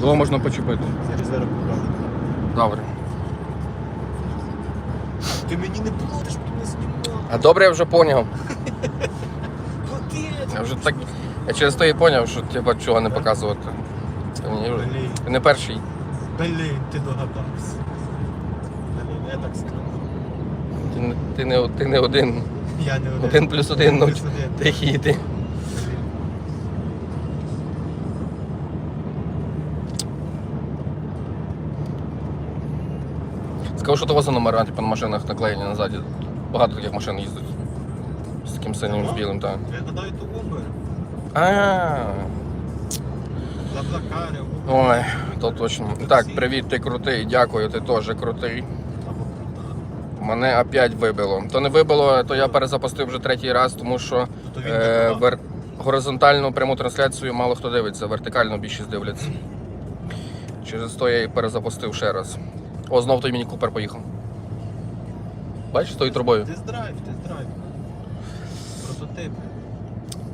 Кого можна почепити? Зараз зараз покажу. Добре. Ти мені не платиш, ти не знімав. А добре, я вже поняв. Я вже так. Я через то і поняв, що типа чого не показувати. Ти мені вже- Блін, Ти не перший. блін, ти догадався. Блін, я так скажу. Ти, не- ти, не, ти не один. Я не один. Один плюс один, ну, Плюс один. Тихий йди. Що того за номера, типу на машинах наклеєні назаді. Багато таких машин їздить. З таким синім з білим, так. Я гадаю, то Uber. А, ой, то точно. Так, привіт, ти крутий, дякую, ти теж крутий. Мене опять вибило. То не вибило, то я перезапустив вже третій раз, тому що То він е, не вер... горизонтальну пряму трансляцію мало хто дивиться, вертикально більшість дивляться. Через то я її перезапустив ще раз. О, знов той міні-купер поїхав. Бачиш, з тою трубою. Тест-драйв, тест-драйв. Прототип.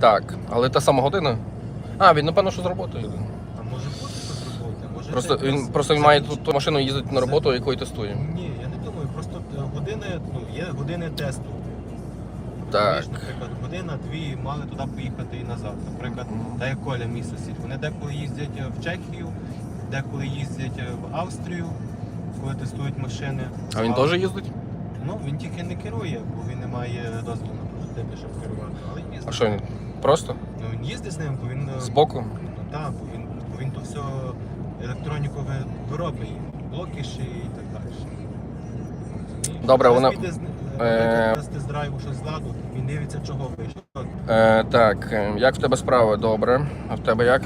Так, але та сама година. А, він напевно, що з роботи. А може бути тут робота? Може Просто це він просто він має тут ту машину їздить на роботу, якою тестує. Ні, я не думаю, просто е, години, ну, є години тесту. Так. Розумієш, Наприклад, година-дві мали туди поїхати і назад. Наприклад, Мгм. та як Коля мій сусід. Вони деколи їздять е, в Чехію, деколи їздять е, в Австрію, коли тестують машини. А він теж їздить? Ну, він тільки не керує, бо він не має дозволу на прототипи, щоб керувати. Але він їздить. А що він? Просто? Ну, він їздить з ним, бо він. е, Збоку? Ну так, бо він, бо він то все електронікове виробить, блоки ще і так далі. Розумієш? Добре, Зараз вона- піде з- е, е... з тест-драйву щось з ладу, він дивиться, чого вийшло. Е, так, е, як в тебе справи? Добре. А в тебе як?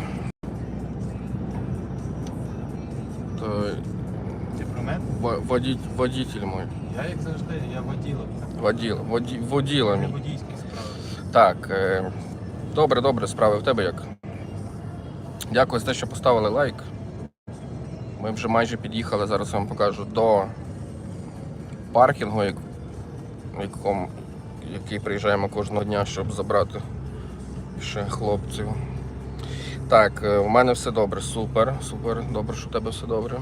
Про мене? во- водій, водитель мой. Я як завжди, я воділа. Воділа. Воді, воділа мій. водійські справи. Так. Е, добре, добре, справи в тебе як? Дякую за те, що поставили лайк. Ми вже майже під'їхали, зараз вам покажу до паркінгу, як, якому, який приїжджаємо кожного дня, щоб забрати ще хлопців. Так, е, у мене все добре, супер, супер. Добре, що в тебе все добре.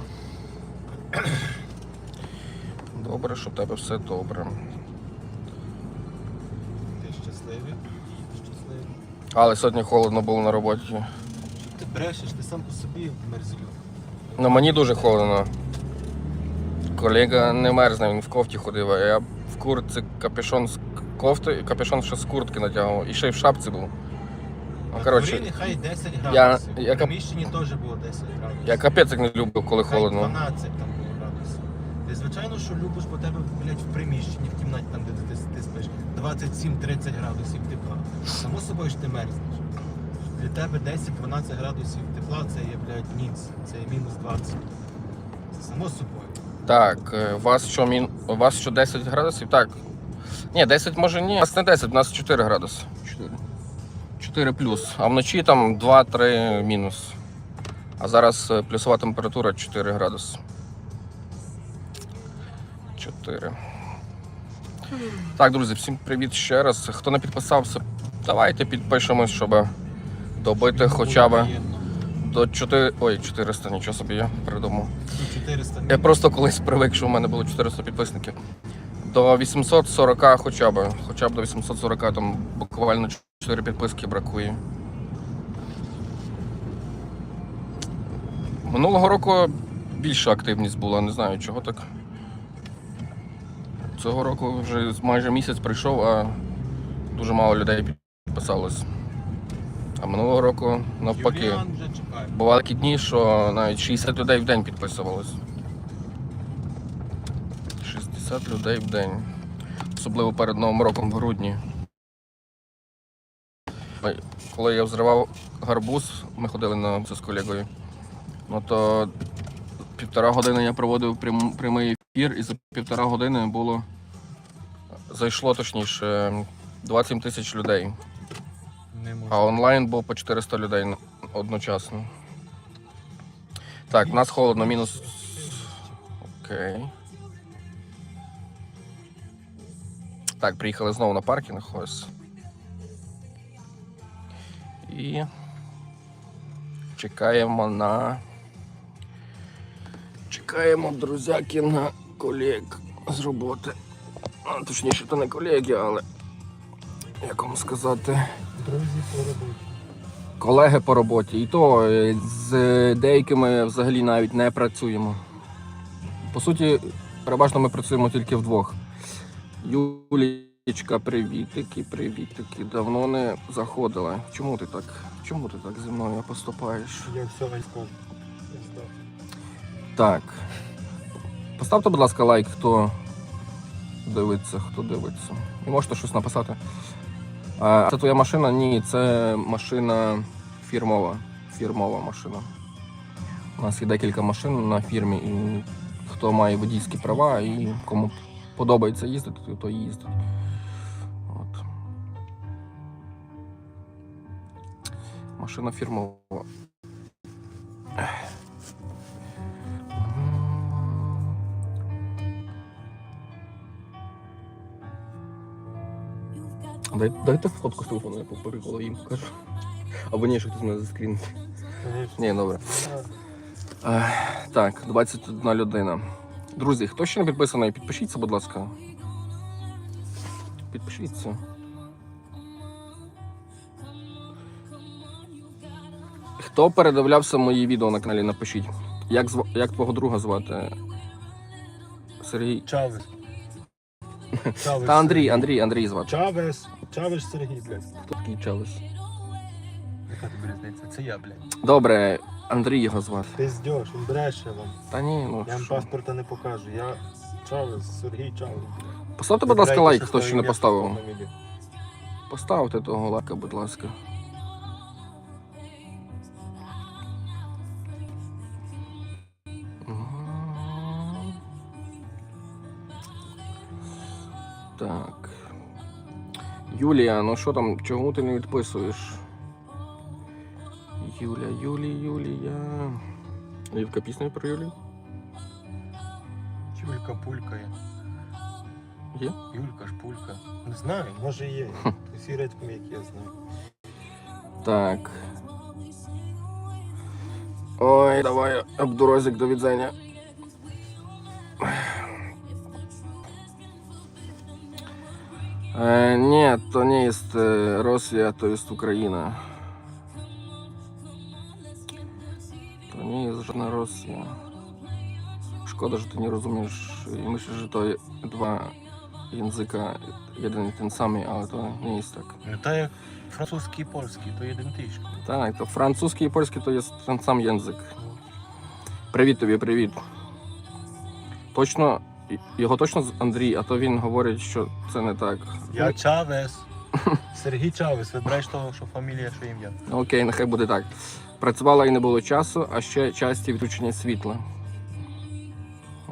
Добре, що в тебе все добре. Ти щасливий? Щасливий. Але сьогодні холодно було на роботі. Ти брешеш, ти сам по собі мерзлю. Ну мені дуже холодно. Колега не мерзне, він в кофті ходив, а я в куртці капюшон з кофти, капюшон ще з куртки натягував. І ще й в шапці був. Ну, коротше, нехай 10 я- градусів. я В кап- приміщенні теж було 10 градусів. я капець як не любив, коли Хай холодно. 12 там було градусів. Ти звичайно, що любиш, бо тебе, блядь, в приміщенні, в кімнаті, там, де ти, ти спиш, 27-30 градусів тепла. Само собою ж ти мерзнеш. Для тебе 10-12 градусів тепла це є, блядь, ніц. Це є мінус 20. Це само собою. Так, е, у вас що мін... у вас що 10 градусів? Так. Ні, 10 може ні. У нас не 10, у нас 4 градуси. 4. 4 плюс. А вночі там 2-3 мінус. А зараз е, плюсова температура 4 градуси. 4. Так, друзі, всім привіт ще раз. Хто не підписався, давайте підпишемось, щоб добити хоча б до 4. Ой, 400, нічого собі я придумав. 400 Я просто колись привик, що в мене було 400 підписників. До 840 хоча б. Хоча б до 840 там буквально 4 підписки бракує. Минулого року більша активність була, не знаю чого так. Цього року вже майже місяць прийшов, а дуже мало людей підписалось. А минулого року навпаки. Бували такі дні, що навіть 60 людей в день підписувалось. 60 людей в день. Особливо перед Новим роком в грудні. Коли я взривав гарбуз, ми ходили на це з колегою. Ну то півтора години я проводив прям, прямий ефір, і за півтора години було. Зайшло точніше 27 тисяч людей. Не можу. А онлайн був по 400 людей одночасно. Так, в нас холодно, мінус. Окей. Так, приїхали знову на паркінг ось. І чекаємо на Чекаємо друзяки на колег з роботи. А, точніше, то не колеги, але як вам сказати. Друзі по роботі. Колеги по роботі. І то е, з деякими взагалі навіть не працюємо. По суті, переважно ми працюємо тільки вдвох. Юлічка, привітики, привітики. Давно не заходила. Чому ти так? Чому ти так зі мною поступаєш? Я все військово. Так. Поставте, будь ласка, лайк, хто дивиться, хто дивиться. І можете щось написати. А, це твоя машина? Ні, це машина фірмова. Фірмова машина. У нас є декілька машин на фірмі, і хто має водійські права і кому подобається їздити, то їздить. От. Машина фірмова. Дай, дайте фотку з телефону, я по приколу їм покажу. Або ні, що хтось мене заскрінить. Ні, добре. Е, так, 21 людина. Друзі, хто ще не підписаний, підпишіться, будь ласка. Підпишіться. Хто передивлявся мої відео на каналі, напишіть. Як, зва... Як твого друга звати? Сергій. Чавес. Чавес. Та Андрій, Андрій, Андрій звати. Чавес. Чавес Сергій, блядь. Хто такий Челес? Яка тобі різниця? Це я, блядь. Добре, Андрій його звати. Пиздєш, він бреше вам. Та ні, ну. Я вам що. паспорта не покажу. Я Чавес, Сергій Чавес. Поставте, будь ласка, лайк, хто ще не поставив. Поставте того лайка, будь ласка. Юлія, ну що там, чому ти не відписуєш? Юля, Юлі, Юлія. Лівка пісня про Юлію? Юлька пулькає. Є? Юлька ж пулька. Не знаю, може є. Усі редьком, які я знаю. Так. Ой, давай, обдурозик до відзення. Э, нет, то не есть э, Росія, то есть Україна. То не jest żadna Rosja. Szkoda, że ty nie rozumiesz i myślę, że to dwa języka, jeden i ten samy, ale to nie jest tak. Ну так як французький і польський, то ідентично. Так, то французький і польський то є ten сам язик. Привіт тобі, привіт. Точно, його точно з- Андрій, а то він говорить, що це не так. Я Чавес. Сергій Чавес, вибираєш того, що фамілія, що ім'я. Окей, нехай буде так. Працювала і не було часу, а ще часті відключення світла.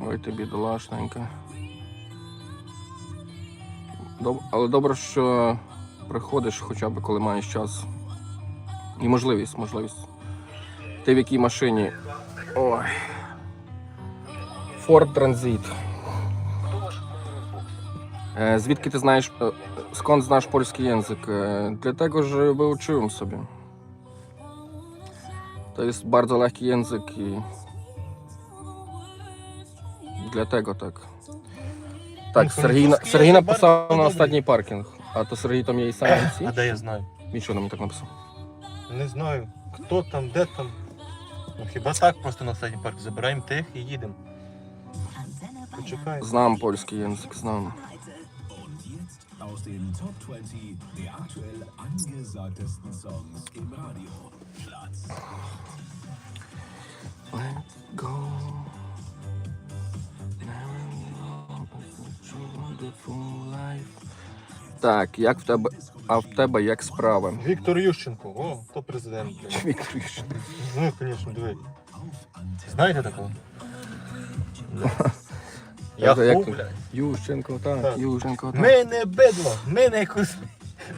Ой, ти бідолашненька. Доб... Але добре, що приходиш хоча б коли маєш час. І можливість, можливість. Ти в якій машині? Ой. Ford Transit. Е, Звідки ти знаєш, е, skąd знаєш польський язик? Е, Для tego, że wyuczyłem sobie. To jest bardzo lekki język i dlatego tak. Tak, Ну, Сергій, на- Сергій написав на останній паркінг, а то Сергій там є і сам А де я знаю? Він що нам так написав? Не знаю, хто там, де там. Ну хіба так просто на останній парк забираємо тих і їдемо. Почекай. Знам польський язик, знам. Aus den Top 20 der aktuell angesagtesten Songs im Radio. Platz Let's go. Так, як в тебе, а в тебе як справи? Віктор Ющенко, о, то президент. Віктор Ющенко. Ну, звісно, диви. Знаєте такого? Це як ху, ти? блядь. Ющенко, так, Так. Ющенко, так. Ми не бидло, ми не кус...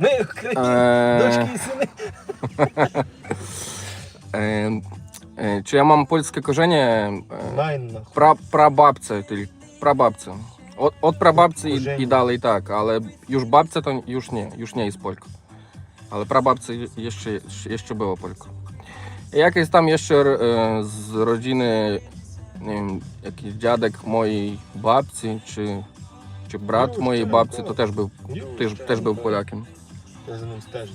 Ми українці, Е, дочки і сини. е, е, Чи я? E, Найн нахуй. Pra, prababce, tylko prababce. Od, od prababcy i, Korzenie. i dalej tak, ale już babce to już nie, już nie jest Polką. Ale prababcy jeszcze, jeszcze było Polką. I jakieś tam jeszcze e, z rodziny ем, якийсь дядек моїй бабці чи, чи брат моєї бабці, то теж був, теж, теж був поляком. Я за ним стежу.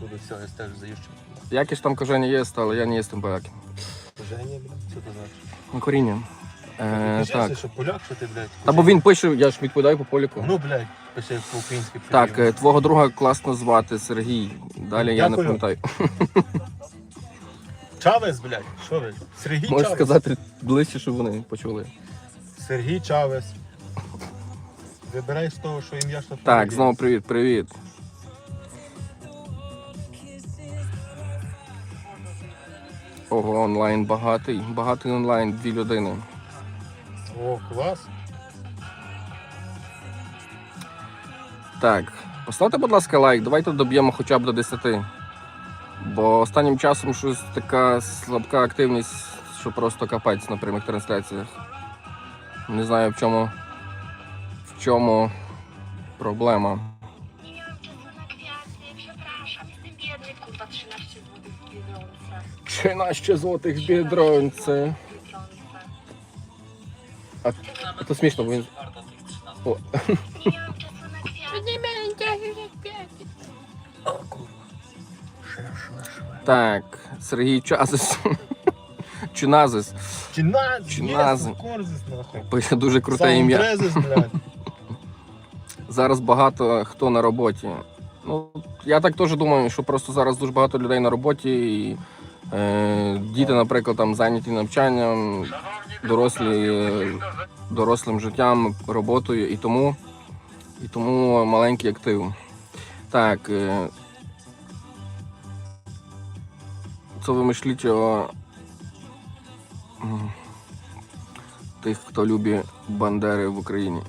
Буду все, я стежу за Ющенком. Якісь там каження є, але я не є поляком. Женя, блядь, що це значить? Ну, Коріння. Е, так. що поляк, що ти, блядь? Та бо він пише, я ж відповідаю по поліку. Ну, блядь, пише по-українськи. Так, е, твого друга класно звати Сергій. Далі я не пам'ятаю. Чавес, блядь, що ви? Сергій Можеш Чавес. сказати ближче, щоб вони почули. Сергій Чавес. Вибирай з того, що ім'я, що Так, фамілія. знову привіт, привіт. Ого, онлайн багатий. Багатий онлайн, дві людини. О, клас. Так, поставте, будь ласка, лайк, давайте доб'ємо хоча б до 10. Бо останнім часом щось така слабка активність, що просто капець на прямих трансляціях. Не знаю в чому. В чому проблема. Nie miałam czasu na kwiaty, przepraszam, jestem biedny, kurwa, 13 zł w 13 злотих бідронце. А то смішно, бо він. О, так, Сергій Чазис. Чиназис. Чиназис. Чиназис. Корзис, нахуй. Пише дуже круте ім'я. Блядь. Зараз багато хто на роботі. Ну, я так теж думаю, що просто зараз дуже багато людей на роботі. І, е, діти, наприклад, там зайняті навчанням, дорослі е, дорослим життям, роботою і тому, і тому маленький актив. Так. Е, co wy myślicie o mm, tych, kto lubi bandery w Ukrainie?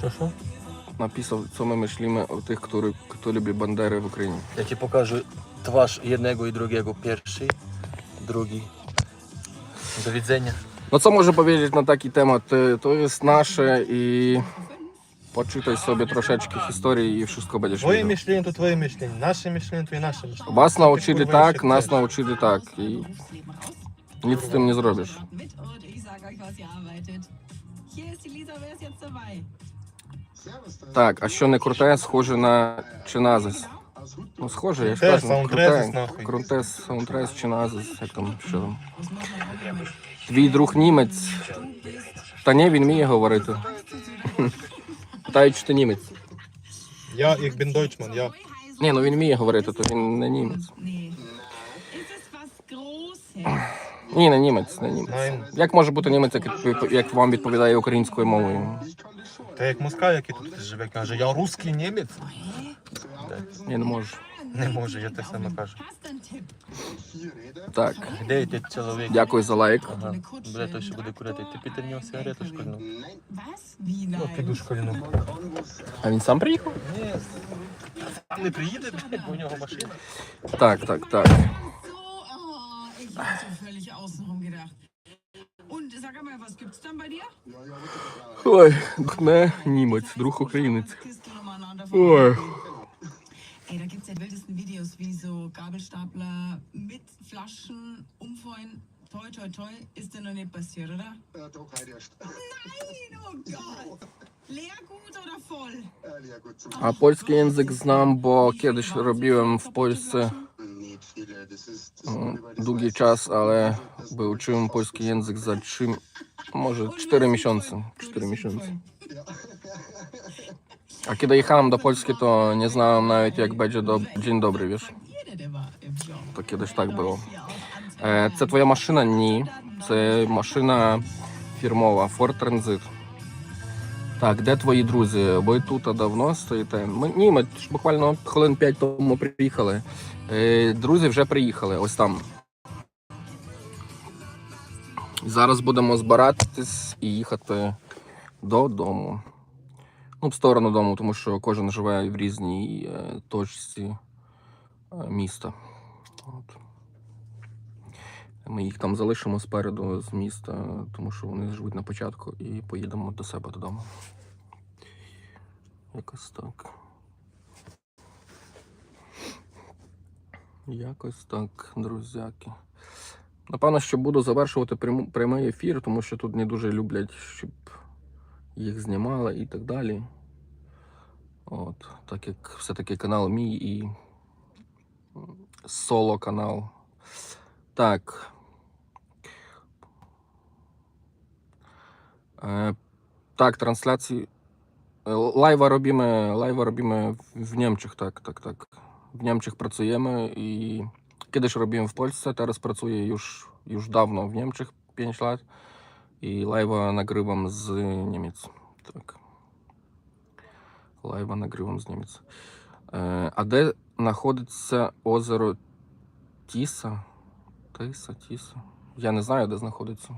Proszę? Napisał, co my myślimy o tych, który, kto lubi bandery w Ukrainie. Ja ci pokażę twarz jednego i drugiego. Pierwszy, drugi. Do widzenia. No co może powiedzieć na taki temat? Y, to jest nasze i poczytaj sobie troszeczkę historii i wszystko będziesz Твоє мишлення то твоє мишлення, наше мишлення то і наше мишлення. Was Ти nauczyli kurwa, tak, jeszcze nas chcesz. nauczyli tak i nic z tym nie zrobisz. mit und ich sage euch, was ihr arbeitet. Hier ist die Lisa, wer ist jetzt dabei? Так, а що не круте, схоже на Чиназис. Ну, схоже, я ж Теж кажу, саундтрезис, круте, нахуй. круте саундтрес, Чиназис, як там, що там. Твій друг німець. Та ні, він вміє говорити. Питають, чи ти німець. Я, як бен Дойчман, я. Ні, ну він вміє говорити, то він не німець. Ні, не німець, не німець. Як може бути німець, як, як вам відповідає українською мовою? Та як москаль, який тут живе, каже, я русський німець. Я не можу. Не може, я те саме кажу. Так, Де ти чоловік? дякую за лайк. Ага. Бля, той ще буде курити. Ти нього сигарету? Wie Ну, піду школьну. А він сам приїхав? Ні, сам не приїде, бо у нього машина. Так, так, так. Ой, не німець, друг українець. Ой. Ey, da gibt es ja die wildesten Videos, wie so Gabelstapler mit Flaschen umfallen. Toi, toi, toi, ist dir noch nicht passiert, oder? Äh, doch, heute erst. Nein, oh Gott! Leergut oder voll? A polski język znam, bo kiedyś robiłem w Polsce mm, długi czas, ale wyuczyłem polski język za 3, może 4 miesiące. 4 miesiące. Jak będzie do... dzień dobry, wiesz? Jeder, der war im Job. To kiedyś tak było. Hier auf Е, Це твоя машина? Ні. Це машина фірмова Ford Transit. Так, де твої друзі? Ви тут давно стоїте? Ми, ні, ми буквально хвилин 5 тому приїхали. Е, Друзі вже приїхали, ось там. Зараз будемо збиратись і їхати додому. Ну, в сторону дому, тому що кожен живе в різній е, точці е, міста. От. Ми їх там залишимо спереду з міста, тому що вони живуть на початку, і поїдемо до себе додому. Якось так. Якось так, друзяки. Напевно, що буду завершувати прямий ефір, тому що тут не дуже люблять, щоб їх знімали і так далі. От, так як все-таки канал мій і соло канал. Так. Е, так, трансляції. Е, Лайва робimy, лайва робimy w Niemczech, tak, tak, tak. W Niemczech pracujemy i kiedyś robiłem w Polsce, teraz pracuję już, już dawno w Niemczech, 5 lat i live'a nagrywam z Niemiec. Tak. Live'a nagrywam z Niemiec. Е, А де знаходиться озеро Тіса? Тиса, Тіса. Я не знаю, де знаходиться.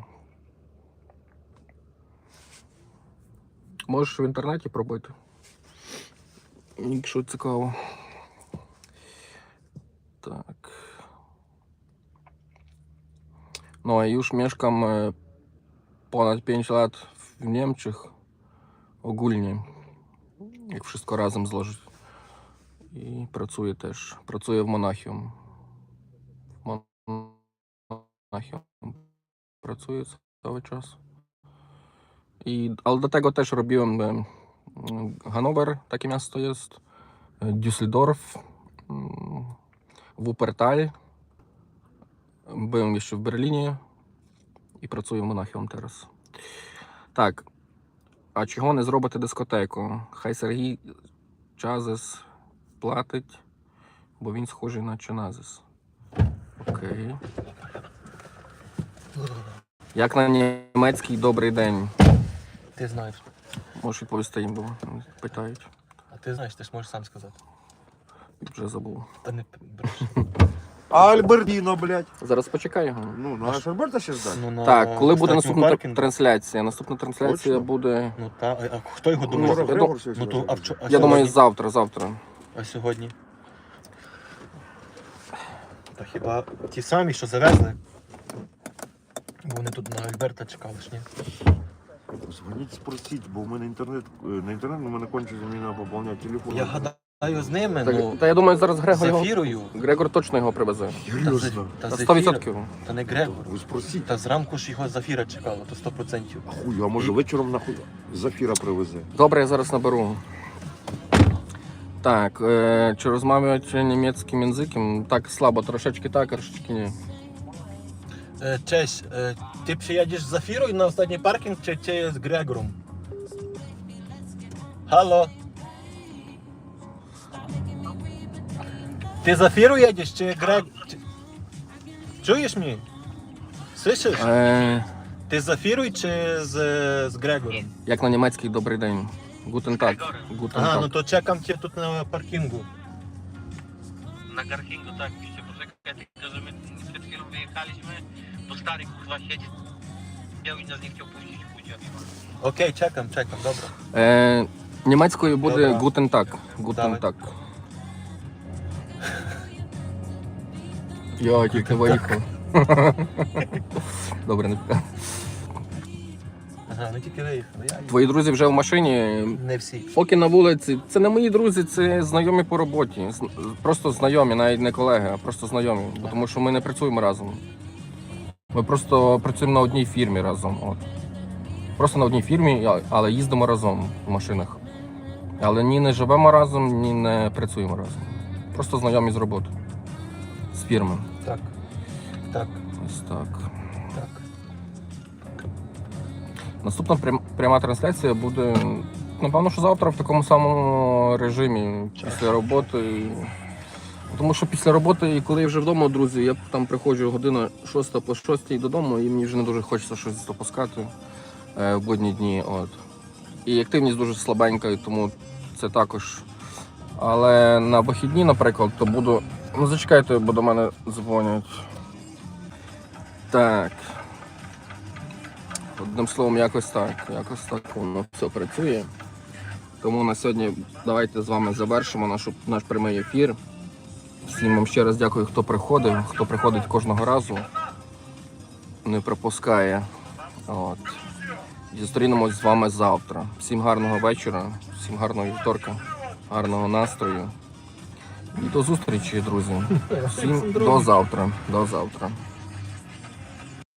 Можеш в інтернеті пробити. Якщо цікаво. Tak. No, a już mieszkam e, ponad 5 lat w Niemczech. Ogólnie. Jak wszystko razem złożyć. I pracuję też. Pracuję w Monachium. W Monachium pracuję cały czas. I, ale do tego też robiłem Hanower, takie miasto jest. Düsseldorf. Wuppertal. Byłem jeszcze w Berlinie і працюю монахом teraz. Так. А чого не зробити дискотеку? Хай Сергій Чазес платить, бо він схожий на Чаназес. Окей. Як на німецький добрий день? Ти знаєш. Можеш відповісти їм, бо питають. А ти знаєш, ти ж можеш сам сказати. Вже забув. Та не бреш. А Альбердіно, блядь. Зараз почекай його. Ну, ну, аж Альберта ще ждать. Ну, на Так, коли буде останньому наступна паркінгу. трансляція? Наступна трансляція Точно? буде. Ну та, а, а хто його Ну, думає? Вчора я зробити? Грегор Ну то, а, вчо- а Я сьогодні? думаю, завтра, завтра. А сьогодні? Та хіба ті самі, що завезли? Бо вони тут на Альберта чекали ж, ні? Дзвоніть, спросіть, бо в мене інтернет, е, на інтернет у мене кончиться, мені треба поповняти телефон. Я гадаю з ними, Так, ну, та я думаю, зараз з Грегор його. Афірою. Грегор точно його привезе. Серйозно. Та Та з 100%. Та не Грегор. Ви спросіть. Та зранку ж його Зафіра чекало, то 100%. А хуй, а може вечором нахуй Зафіра привезе. Добре, я зараз наберу. Так, е, чи розмовляють німецьким язиком? Так, слабо, трошечки так, трошечки ні. E, Cześć, e, ty przyjedziesz z Zafirą na ostatni parking, czy ty z Gregorem? Halo? Ty z Zafirą jedziesz, czy Greg... Czy... Czujesz mnie? Słyszysz? Е, Ty z Zafirą, czy z, z Gregorem? як на німецький добрий день. Гутен так. Гутен Aha, no так. to czekam cię tu na parkingu. Na parkingu tak, musicie poczekać, tylko że my przed chwilą wyjechaliśmy, bo stary kurwa siedzi i nas nie chciał puścić pójdzie. Okej, czekam, czekam, dobra. Е, німецькою буде Добре. гутен так. Гутен Давай. так. Я тільки виїхав. Добре, не питаю. Ага, ну тільки виїхали. Я... Твої друзі вже в машині. Не всі. Поки на вулиці, це не мої друзі, це знайомі по роботі. З- Просто знайомі, навіть не колеги, а просто знайомі. Бо Тому що ми не працюємо разом. Ми просто працюємо на одній фірмі разом. От. Просто на одній фірмі, а- але їздимо разом в машинах. Але ні не живемо разом, ні не працюємо разом. Просто знайомі з роботи. З фірми. Так. Так, Ось так. так. Наступна прям- пряма трансляція буде, напевно, що завтра в такому самому режимі після роботи. Тому що після роботи, і коли я вже вдома, друзі, я там приходжу година 6 по 6 додому, і мені вже не дуже хочеться щось запускати е, в будні дні. От. І активність дуже слабенька, і тому це також. Але на вихідні, наприклад, то буду. Ну, зачекайте, бо до мене дзвонять. Так. Одним словом, якось так. Якось так воно все працює. Тому на сьогодні давайте з вами завершимо нашу, наш прямий ефір. Всім вам ще раз дякую, хто приходив, хто приходить кожного разу, не пропускає. От. Зустрінемось з вами завтра. Всім гарного вечора, всім гарного вівторка, гарного настрою. І до зустрічі, друзі. Всім до завтра. До завтра.